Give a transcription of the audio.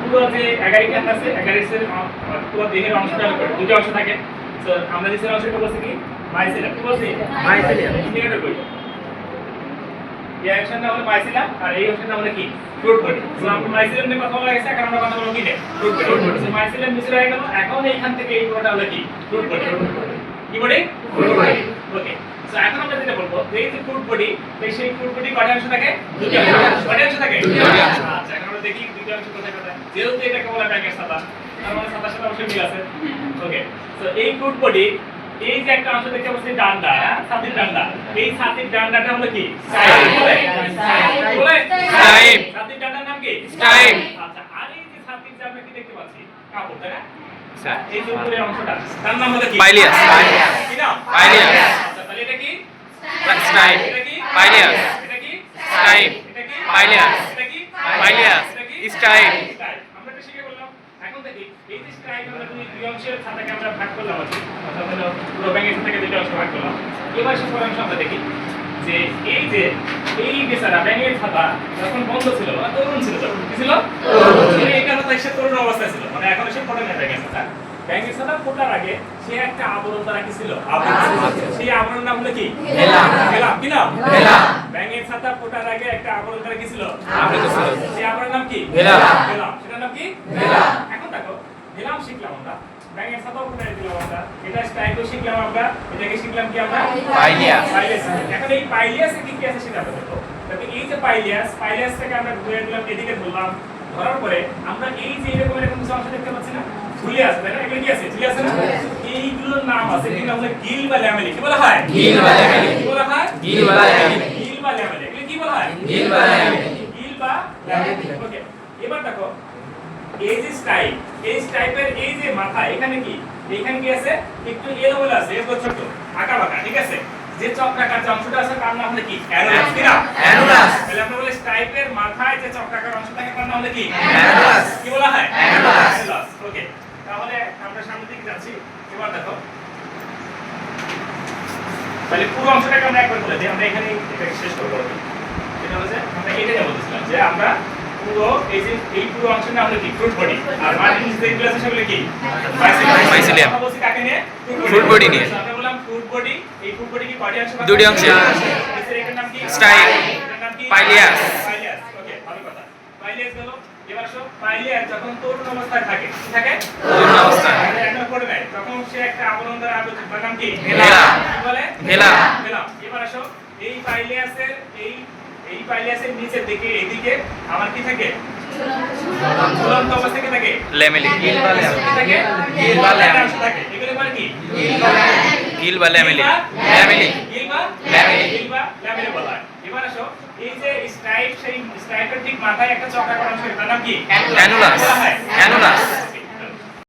পুরো যে অ্যাগারিকাস আছে অ্যাগারিসের পুরো দেহের অংশটা দুটো অংশ থাকে। তো আমরা যে অংশটা বলছি কি মাইসেলিয়াম কি বলছি? মাইসেলিয়াম। কই? এই অংশটা হলো মাইসেলিয়াম আর এই অংশটা হলো কি? ফ্রুট বডি তো আমরা মাইসেলিয়াম নিয়ে কথা বলা গেছে এখন আমরা কথা বলব কি বডি তো মাইসেলিয়াম মিশ্র হয়ে গেল। এখন এইখান থেকে এই পুরোটা হলো কি? ফ্রুট বডি কি বডি Fruit body। ওকে তো এখন আমরা যেটা বলব এই যে ফ্রুট বডি সেই ফ্রুট বডি কয়টা অংশ থাকে? দুটি অংশ। কয়টা অংশ থাকে? দুটি অংশ। আচ্ছা দেখি দুটি অংশ কোথায় কোথায় যেহেতু ব্যাঙের ছাতা তার মানে ছাতার সাথে অবশ্যই মিল আছে। ওকে তো এই ফ্রুট বডি এই যে একটা অংশ দেখতে পাচ্ছি ডান্ডা হ্যাঁ? ছাতির ডান্ডা। এই ছাতির ডান্ডাটা হলো কি? বলে। ছাতির ডান্ডার নাম কি। আচ্ছা আর এই যে ছাতির কি দেখতে পাচ্ছি? কাপড় তাই না। এই যে উপরের অংশটা তার নাম হলো কি? Pileus। কি নাম? Pileus। আচ্ছা তাহলে এটা কি। এটা কি? Pileus। এটা কি? Style। এটা কি? Pileus। এটা কি? Pileus। এটা কি Style। Style। আমরা এটা শিখে বললাম এখন দেখি এই যে স্টাইল আমরা দুই দুই অংশের ছাতাকে আমরা ভাগ করলাম অর্থাৎ হলো পুরো ব্যাঙের ছাতাকে দুটো অংশ ভাগ করলাম এবার সে অংশ আমরা দেখি যে এই যে এই বেচারা ব্যাঙের ছাতা যখন বন্ধ ছিল মানে তরুণ ছিল কি ছিল এই কথা সে তরুণ অবস্থায় ছিল মানে এখন সে ফোটে না ব্যাঙের ছাতা ব্যাঙের ছাতা ফোটার আগে সে একটা আবরণ দ্বারা কি ছিল আবরণ। সেই আবরণ নাম হলো কি। ছাতা ফোটার আগে একটা আবরণ দ্বারা কি ছিল? ছিল। সেই আবরণ নাম কি? ভেলা। ভেলা সেটার নাম কি? ভেলা। এখন দেখো ভেলাম শিখলাম আমরা। ব্যাঙের ছাতাও ফুটাই দিলাম আমরা। এটা স্টাইলও শিখলাম আমরা। এটাকে শিখলাম কি আমরা? পাইলিয়াস। এখন এই পাইলিয়াসে কি কি আছে সেটা দেখো দেখো এই যে পাইলিয়াস পাইলিয়াস থেকে আমরা ঘুরে দিলাম এদিকে ধরলাম ধরার পরে আমরা এই যে এরকম এরকম কিছু অংশ দেখতে পাচ্ছি না? ঝুলি আছে তাই না? এগুলো কি আছে? ঝুলি আছে না? এইগুলোর নাম আছে নাম হলো গিল বা ল্যামেলি। কি বলা হয়? গিল বা ল্যামেলি। কি বলা হয়? গিল বা ল্যামেলি। গিল এগুলো কি বলা হয়? গিল বা ল্যামেলি। গিল বা ল্যামেলি ওকে এবার দেখো এই যে স্টাইল এই স্টাইপের এই যে মাথা এখানে কি? এখানে কি আছে? একটু আছে ছোট আঁকা বাঁকা ঠিক আছে? যে চক্রাকার যে অংশটা আছে তার নাম হলো কি? অ্যানুলাস। কি নাম অ্যানুলাস। তাহলে আমরা বলি স্টাইপের মাথায় যে চক্রাকার অংশ থাকে তার নাম হলো কি? অ্যানুলাস। কি বলা হয় অ্যানুলাস। ওকে তাহলে আমরা সামনের দিকে যাচ্ছি এবার দেখো তাহলে পুরো অংশটাকে আমরা একবার বলে দিই আমরা এখানে এটাকে শেষ করব। এটা হচ্ছে আমরা এটাই বলতেছিলাম যে আমরা পুরো এই যে এই পুরো নাম হলো কি ফ্রুট বডি আর মার্টিন যেগুলো আছে সেগুলো কি। আমরা বলছি কাকে নিয়ে? Fruit body নিয়ে। আমরা বললাম ফ্রুট বডি এই ফ্রুট বডি কি কয়টি অংশ দুটি অংশে। এর এটার নাম কি? কি? Pileus। পাইলিয়াস ওকে ভালো কথা। পাইলিয়াস গেল। এবার সব পাইলিয়াস যখন তরুণ অবস্থায় থাকে কি থাকে? তরুণ অবস্থায়। মানে এখনও পড়ে তখন সে একটা আবরণ দ্বারা তার নাম কি? ভেলা। কি বলে ভেলা। ভেলা এবার আসো। এই পাইলিয়াসের এই এই পাইলিয়াসের নিচের দিকে এইদিকে। আমার কি থাকে? ঝুলন্ত অবস্থা কি থাকে? ল্যামেলি। গিল বা থাকে? গিল বা ল্যামেলি। থাকে। এগুলো বলে কি? গিল বা ল্যামেলি। ল্যামেলি। ল্যামেলি। গিল বা ল্যামেলি। গিল বা ল্যামেলি বলা এবার আসো। এই যে স্ট্রাইপ সেই স্ট্রাইপের ঠিক মাথায় একটা চক্রাকার অংশ তার নাম কি? অ্যানুলাস। অ্যানুলাস।